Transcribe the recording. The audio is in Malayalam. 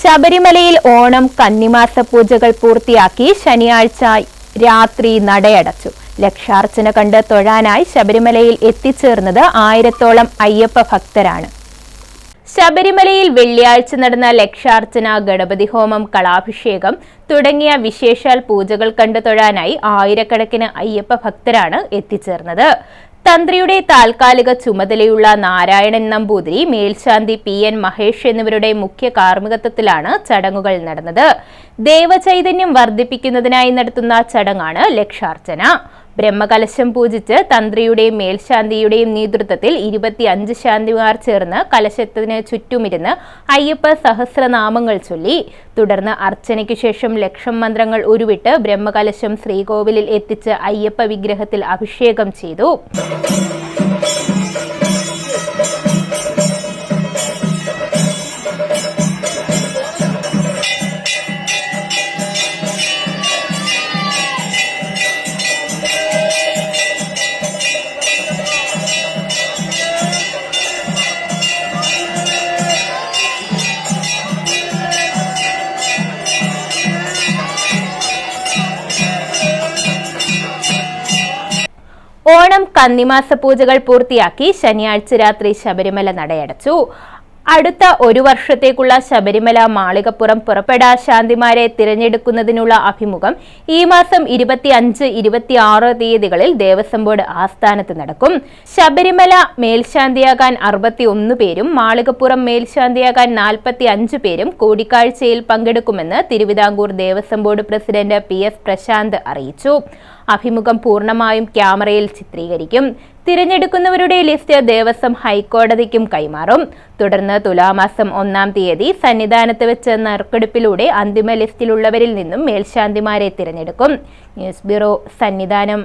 ശബരിമലയിൽ ഓണം കന്നിമാസ പൂജകൾ പൂർത്തിയാക്കി ശനിയാഴ്ച രാത്രി നടയടച്ചു. ലക്ഷാർച്ചന കണ്ട് തൊഴാനായി ശബരിമലയിൽ എത്തിച്ചേർന്നത് ആയിരത്തോളം അയ്യപ്പ ഭക്തരാണ്. ശബരിമലയിൽ വെള്ളിയാഴ്ച നടന്ന ലക്ഷാർച്ചന ഗണപതി ഹോമം കളാഭിഷേകം തുടങ്ങിയ വിശേഷാൽ പൂജകൾ കണ്ടു തൊഴാനായി ആയിരക്കണക്കിന് അയ്യപ്പ ഭക്തരാണ് എത്തിച്ചേർന്നത്. തന്ത്രിയുടെ താൽക്കാലിക ചുമതലയുള്ള നാരായണൻ നമ്പൂതിരി മേൽശാന്തി പി എൻ മഹേഷ് എന്നിവരുടെ മുഖ്യ കാർമ്മികത്വത്തിലാണ് ചടങ്ങുകൾ നടന്നത്. ദേവചൈതന്യം വർദ്ധിപ്പിക്കുന്നതിനായി നടത്തുന്ന ചടങ്ങാണ് ലക്ഷാർച്ചന. ബ്രഹ്മകലശം പൂജിച്ച് തന്ത്രിയുടെയും മേൽശാന്തിയുടെയും നേതൃത്വത്തിൽ ഇരുപത്തി അഞ്ച് ശാന്തിമാർ ചേർന്ന് കലശത്തിന് ചുറ്റുമിരുന്ന് അയ്യപ്പ സഹസ്രനാമങ്ങൾ ചൊല്ലി. തുടർന്ന് അർച്ചനയ്ക്ക് ശേഷം ലക്ഷം മന്ത്രങ്ങൾ ഉരുവിട്ട് ബ്രഹ്മകലശം ശ്രീകോവിലിൽ എത്തിച്ച് അയ്യപ്പ വിഗ്രഹത്തിൽ അഭിഷേകം ചെയ്തു. ഓണം കന്നിമാസ പൂജകൾ പൂർത്തിയാക്കി ശനിയാഴ്ച രാത്രി ശബരിമല നടയടച്ചു. അടുത്ത ഒരു വർഷത്തേക്കുള്ള ശബരിമല മാളികപ്പുറം പുറപ്പെടാ ശാന്തിമാരെ തിരഞ്ഞെടുക്കുന്നതിനുള്ള അഭിമുഖം ഈ മാസം ഇരുപത്തി അഞ്ച് ഇരുപത്തി ആറ് തീയതികളിൽ ദേവസ്വം ബോർഡ് ആസ്ഥാനത്ത് നടക്കും. ശബരിമല മേൽശാന്തിയാകാൻ അറുപത്തി ഒന്ന് പേരും മാളികപ്പുറം മേൽശാന്തിയാകാൻ നാൽപ്പത്തി അഞ്ച് പേരും കൂടിക്കാഴ്ചയിൽ പങ്കെടുക്കുമെന്ന് Thiruvithamkoor Devaswom board president P S Prasanth അറിയിച്ചു. അഭിമുഖം പൂർണമായും ക്യാമറയിൽ ചിത്രീകരിക്കും. തിരഞ്ഞെടുക്കുന്നവരുടെ ലിസ്റ്റ് ദേവസ്വം ഹൈക്കോടതിക്കും കൈമാറും. തുടർന്ന് തുലാമാസം ഒന്നാം തീയതി സന്നിധാനത്ത് വെച്ച് നറുക്കെടുപ്പിലൂടെ അന്തിമ ലിസ്റ്റിലുള്ളവരിൽ നിന്നും മേൽശാന്തിമാരെ തിരഞ്ഞെടുക്കും. News bureau Sannidhanam.